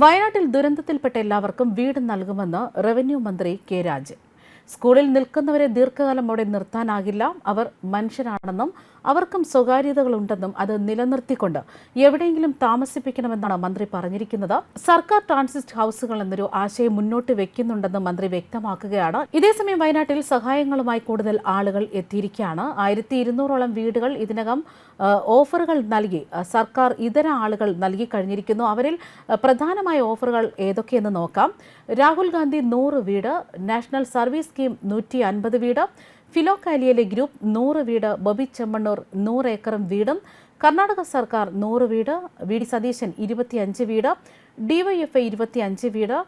വയനാട്ടിൽ ദുരന്തത്തിൽപ്പെട്ട എല്ലാവർക്കും വീട് നൽകുമെന്ന് റവന്യൂ മന്ത്രി കെ രാജൻ. സ്കൂളിൽ നിൽക്കുന്നവരെ ദീർഘകാലം അവിടെ നിർത്താനാകില്ല. അവർ മനുഷ്യരാണെന്നും അവർക്കും സ്വകാര്യതകളുണ്ടെന്നും അത് നിലനിർത്തിക്കൊണ്ട് എവിടെയെങ്കിലും താമസിപ്പിക്കണമെന്നാണ് മന്ത്രി പറഞ്ഞിരിക്കുന്നത്. സർക്കാർ ട്രാൻസിസ്റ്റ് ഹൗസുകൾ എന്നൊരു ആശയം മുന്നോട്ട് വെക്കുന്നുണ്ടെന്ന് മന്ത്രി വ്യക്തമാക്കുകയാണ്. ഇതേസമയം വയനാട്ടിൽ സഹായങ്ങളുമായി കൂടുതൽ ആളുകൾ എത്തിയിരിക്കുകയാണ്. ആയിരത്തി ഇരുന്നൂറോളം വീടുകൾ ഇതിനകം ഓഫറുകൾ നൽകി സർക്കാർ ഇതര ആളുകൾ നൽകി കഴിഞ്ഞിരിക്കുന്നു. അവരിൽ പ്രധാനമായ ഓഫറുകൾ ഏതൊക്കെയെന്ന് നോക്കാം. രാഹുൽ ഗാന്ധി നൂറ് വീട് നാഷണൽ സർവീസ് സ്കീം നൂറ്റി വീട് ഫിലോ കാലിയയിലെ ഗ്രൂപ്പ് നൂറ് വീട് ബൊബി ചെമ്മണ്ണൂർ നൂറ് ഏക്കറും വീടും കർണാടക സർക്കാർ നൂറ് വീട് വി ഡി സതീശൻ ഇരുപത്തിയഞ്ച് വീട് ഡിവൈഎഫ്ഐ ഇരുപത്തിയഞ്ച് വീട്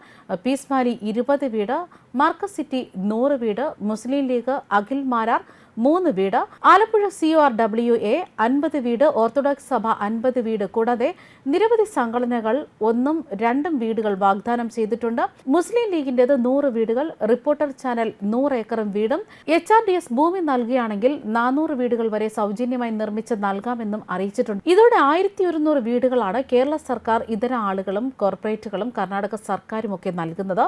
പീസ് മാലി ഇരുപത് വീട് മാർക്കസ് സിറ്റി നൂറ് വീട് മുസ്ലിം ലീഗ് അഖിൽ മാരാർ മൂന്ന് വീട് Alappuzha C R W A അൻപത് വീട് ഓർത്തഡോക്സ് സഭ അൻപത് വീട്. കൂടാതെ നിരവധി സംഘടനകൾ ഒന്നും രണ്ടും വീടുകൾ വാഗ്ദാനം ചെയ്തിട്ടുണ്ട്. മുസ്ലിം ലീഗിന്റേത് നൂറ് വീടുകൾ റിപ്പോർട്ടർ ചാനൽ നൂറ് ഏക്കറും വീടും എച്ച് ആർ ഡി എസ് ഭൂമി നൽകുകയാണെങ്കിൽ നാനൂറ് വീടുകൾ വരെ സൗജന്യമായി നിർമ്മിച്ച് നൽകാമെന്നും അറിയിച്ചിട്ടുണ്ട്. ഇതോടെ ആയിരത്തി ഒരുന്നൂറ് വീടുകളാണ് കേരള സർക്കാർ ഇതര ആളുകളും കോർപ്പറേറ്റുകളും കർണാടക സർക്കാരുമൊക്കെ നൽകുന്നത്.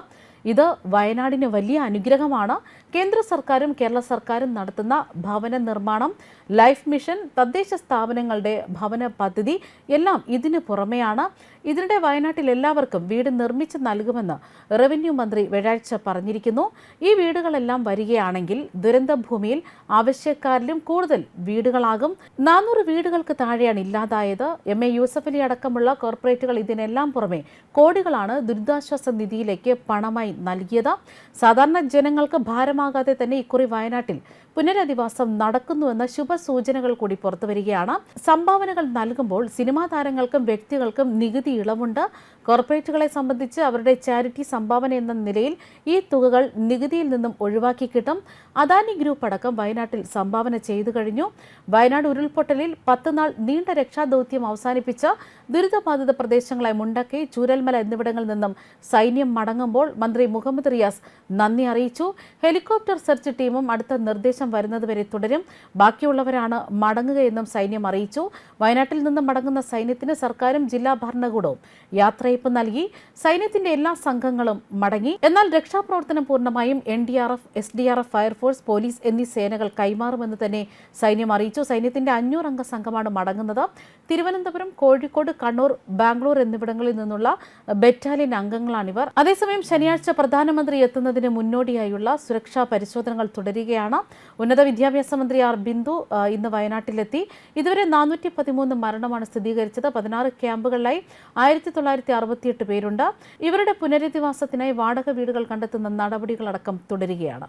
ഇത് വയനാടിന് വലിയ അനുഗ്രഹമാണ്. കേന്ദ്ര സർക്കാരും കേരള സർക്കാരും നടത്തുന്ന ഭവന നിർമ്മാണം ലൈഫ് മിഷൻ തദ്ദേശ സ്ഥാപനങ്ങളുടെ ഭവന പദ്ധതി എല്ലാം ഇതിന് പുറമെയാണ്. ഇതിനിടെ വയനാട്ടിൽ എല്ലാവർക്കും വീട് നിർമ്മിച്ച് നൽകുമെന്ന് റവന്യൂ മന്ത്രി വ്യാഴാഴ്ച പറഞ്ഞിരിക്കുന്നു. ഈ വീടുകളെല്ലാം വരികയാണെങ്കിൽ ദുരന്തഭൂമിയിൽ ആവശ്യക്കാരിലും കൂടുതൽ വീടുകളാകും. നാനൂറ് വീടുകൾക്ക് താഴെയാണ് ഇല്ലാതായത്. എം എ യൂസഫലി അടക്കമുള്ള കോർപ്പറേറ്റുകൾ ഇതിനെല്ലാം പുറമെ കോടികളാണ് ദുരിതാശ്വാസ നിധിയിലേക്ക് പണമായി നൽകിയത്. സാധാരണ ജനങ്ങൾക്ക് ഭാരമാകാതെ തന്നെ ഇക്കുറി വയനാട്ടിൽ പുനരധിവാസം നടക്കുന്നുവെന്ന ശുഭസൂചനകൾ കൂടി പുറത്തുവരികയാണ് സംഭാവനകൾ നൽകുമ്പോൾ സിനിമാ താരങ്ങൾക്കും വ്യക്തികൾക്കും നികുതി ഇളവുണ്ട്. കോർപ്പറേറ്റുകളെ സംബന്ധിച്ച് അവരുടെ ചാരിറ്റി സംഭാവന എന്ന നിലയിൽ ഈ തുകകൾ നികുതിയിൽ നിന്നും ഒഴിവാക്കി കിട്ടും. അദാനി ഗ്രൂപ്പ് അടക്കം വയനാട്ടിൽ സംഭാവന ചെയ്തു കഴിഞ്ഞു. വയനാട് ഉരുൾപൊട്ടലിൽ പത്ത് നാൾ നീണ്ട രക്ഷാദൌത്യം അവസാനിപ്പിച്ച് ദുരിതബാധിത പ്രദേശങ്ങളെ മുണ്ടക്കൈ ചൂരൽമല എന്നിവിടങ്ങളിൽ നിന്നും സൈന്യം മടങ്ങുമ്പോൾ മന്ത്രി മുഹമ്മദ് റിയാസ് നന്ദി അറിയിച്ചു. ഹെലികോപ്റ്റർ സെർച്ച് ടീമും അടുത്ത നിർദ്ദേശം വരുന്നതുവരെ തുടരും. ബാക്കിയുള്ളവരാണ് മടങ്ങുകയെന്നും സൈന്യം അറിയിച്ചു. വയനാട്ടിൽ നിന്നും മടങ്ങുന്ന സൈന്യത്തിന് സർക്കാരും ജില്ലാ ഭരണകൂടവും യാത്രയപ്പ് നൽകി. സൈന്യത്തിന്റെ എല്ലാ സംഘങ്ങളും മടങ്ങി. എന്നാൽ രക്ഷാപ്രവർത്തനം പൂർണമായും N D R F S D R F fire force police എന്നീ സേനകൾ കൈമാറുമെന്ന് തന്നെ സൈന്യം അറിയിച്ചു. സൈന്യത്തിന്റെ അഞ്ഞൂറംഗ സംഘമാണ് മടങ്ങുന്നത്. തിരുവനന്തപുരം കോഴിക്കോട് കണ്ണൂർ ബാംഗ്ലൂർ എന്നിവിടങ്ങളിൽ നിന്നുള്ള ബറ്റാലിയൻ അംഗങ്ങളാണിവർ. അതേസമയം ശനിയാഴ്ച പ്രധാനമന്ത്രി എത്തുന്നതിന് മുന്നോടിയായുള്ള സുരക്ഷാ പരിശോധനകൾ തുടരുകയാണ്. ഉന്നത വിദ്യാഭ്യാസ മന്ത്രി ആർ ബിന്ദു ഇന്ന് വയനാട്ടിലെത്തി. ഇതുവരെ നാനൂറ്റി പതിമൂന്ന് മരണമാണ് സ്ഥിരീകരിച്ചത്. പതിനാറ് ക്യാമ്പുകളിലായി ആയിരത്തി തൊള്ളായിരത്തി അറുപത്തിയെട്ട് പേരുണ്ട്. ഇവരുടെ പുനരധിവാസത്തിനായി വാടക വീടുകൾ കണ്ടെത്തുന്ന നടപടികളടക്കം തുടരുകയാണ്.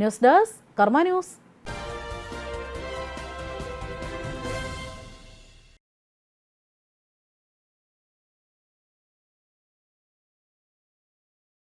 News desk Karma news.